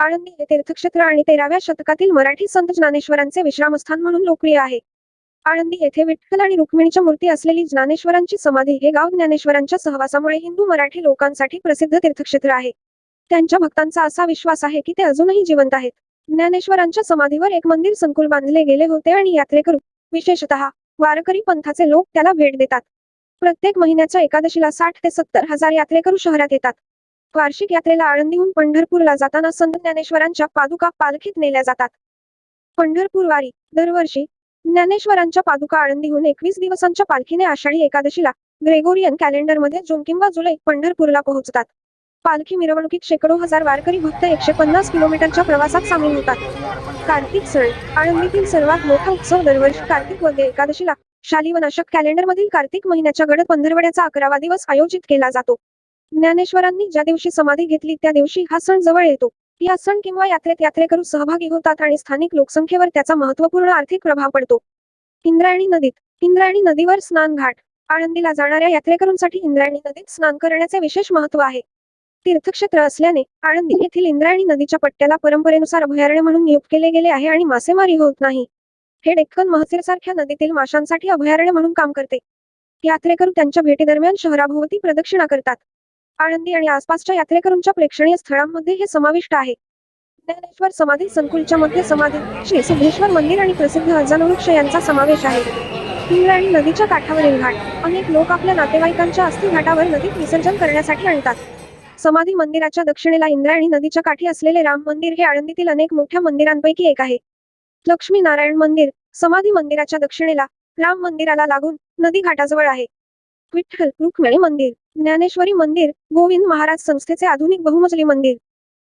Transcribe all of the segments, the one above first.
आळंदी हे तीर्थक्षेत्र आणि तेराव्या शतकातील मराठी संत ज्ञानेश्वरांचे विश्रामस्थान म्हणून लोकप्रिय आहे. आळंदी येथे विठ्ठल आणि रुक्मिणीच्या मूर्ती असलेली ज्ञानेश्वरांची समाधी हे गाव ज्ञानेश्वरांच्या सहवासामुळे हिंदू मराठी लोकांसाठी प्रसिद्ध तीर्थक्षेत्र आहे. त्यांच्या भक्तांचा असा विश्वास आहे की ते अजूनही जिवंत आहेत. ज्ञानेश्वरांच्या समाधीवर एक मंदिर संकुल बांधले गेले होते आणि यात्रेकरू विशेषतः वारकरी पंथाचे लोक त्याला भेट देतात. प्रत्येक महिन्याच्या एकादशीला साठ ते सत्तर हजार यात्रेकरू शहरात येतात. वार्षिक यात्रेला आळंदीहून पंढरपूरला जाताना संत ज्ञानेश्वरांच्या पादुका पालखीत नेल्या जातात. पंढरपूर वारी दरवर्षी ज्ञानेश्वरांच्या पादुका आळंदीहून एकवीस दिवसांच्या पालखीने आषाढी एकादशीला ग्रेगोरियन कॅलेंडरमध्ये जून किंवा जुलै पंढरपूरला पोहोचतात. पालखी मिरवणुकीत शेकडो हजार वारकरी भक्त एकशे पन्नास किलोमीटरच्या प्रवासात सामील होतात. कार्तिक सण आळंदीतील सर्वात मोठा उत्सव दरवर्षी कार्तिक वद्य एकादशीला शालिवनाशक कॅलेंडरमधील कार्तिक महिन्याच्या गडद पंधरवड्याचा अकरावा दिवस आयोजित केला जातो. ज्ञानेश्वरांनी ज्या दिवशी समाधी घेतली त्या दिवशी हा सण जवळ येतो. या सण किंवा यात्रेत यात्रेकरू सहभागी होतात आणि स्थानिक लोकसंख्येवर त्याचा महत्त्वपूर्ण आर्थिक प्रभाव पडतो. इंद्रायणी नदीत इंद्रायणी नदीवर स्नान घाट आळंदीला जाणाऱ्या यात्रेकरूंसाठी इंद्रायणी नदीत स्नान करण्याचे विशेष महत्त्व आहे. तीर्थक्षेत्र असल्याने आळंदी येथील इंद्रायणी नदीच्या पट्ट्याला परंपरेनुसार अभयारण्य म्हणून नियुक्त केले गेले आहे आणि मासेमारी होत नाही. हे डेक्कन महसीर सारख्या नदीतील माशांसाठी अभयारण्य म्हणून काम करते. यात्रेकरू त्यांच्या भेटीदरम्यान शहराभोवती प्रदक्षिणा करतात. आळंदी आणि आसपासच्या यात्रेकरूंच्या प्रेक्षणीय स्थळांमध्ये हे समाविष्ट आहे. ज्ञानेश्वर समाधी संकुलच्या मध्ये समाधी श्री सिद्धेश्वर मंदिर आणि प्रसिद्ध अजानुवृक्ष यांचा समावेश आहे. इंद्रायणी नदीच्या काठावरील घाट अनेक लोक आपल्या नातेवाईकांच्या अस्थि घाटावर नदीत विसर्जन करण्यासाठी आणतात. समाधी मंदिराच्या दक्षिणेला इंद्रायणी नदीच्या काठी असलेले राम मंदिर हे आळंदीतील अनेक मोठ्या मंदिरांपैकी एक आहे. लक्ष्मी नारायण मंदिर समाधी मंदिराच्या दक्षिणेला राम मंदिराला लागून नदी घाटाजवळ आहे. विठ्ठल रुक्मिणी मंदिर ज्ञानेश्वरी मंदिर गोविंद महाराज संस्थेचे आधुनिक बहुमजली मंदिर.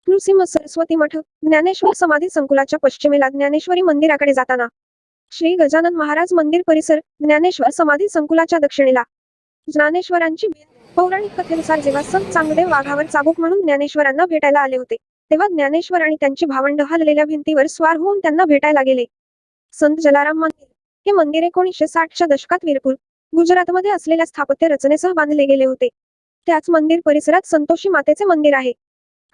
नृसिंह सरस्वती मठ ज्ञानेश्वर समाधी संकुलाच्या पश्चिमेला ज्ञानेश्वरी मंदिराकडे जाताना श्री गजानन महाराज मंदिर परिसर ज्ञानेश्वर समाधी संकुलाच्या दक्षिणेला. ज्ञानेश्वरांची पौराणिक कथेनुसार जेव्हा संत चांगदेव वाघावर चाबूक म्हणून ज्ञानेश्वरांना भेटायला आले होते तेव्हा ज्ञानेश्वर आणि त्यांची भावंड हललेल्या भिंतीवर स्वार होऊन त्यांना भेटायला गेले. संत जलाराम मंदिर हे मंदिर एकोणीसशे साठच्या दशकात वीरपूर गुजरातमध्ये असलेल्या स्थापत्य रचनेसह बांधले गेले होते. त्याच मंदिर परिसरात संतोषी मातेचे मंदिर आहे.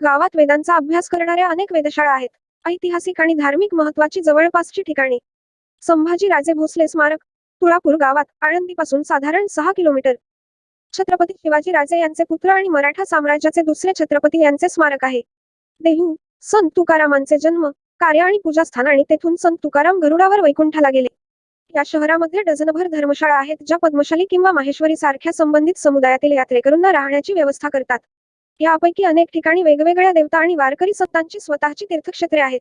गावात वेदांचा अभ्यास करणाऱ्या अनेक वेधशाळा आहेत. ऐतिहासिक आणि धार्मिक महत्वाची जवळपासची ठिकाणे. संभाजी राजे भोसले स्मारक तुळापूर गावात आळंदीपासून साधारण सहा किलोमीटर. छत्रपती शिवाजी राजे यांचे पुत्र आणि मराठा साम्राज्याचे दुसरे छत्रपती यांचे स्मारक आहे. देहू संत तुकारामांचे जन्म कार्य आणि पूजास्थान आणि तेथून संत तुकाराम गरुडावर वैकुंठाला गेले. या शहरामध्ये डझनभर धर्मशाळा आहेत ज्या पद्मशाली किंवा माहेश्वरी सारख्या संबंधित समुदायातील यात्रेकरूंना राहण्याची व्यवस्था करतात. यापैकी अनेक ठिकाणी वेगवेगळ्या देवता आणि वारकरी संतांची स्वतःची तीर्थक्षेत्रे आहेत.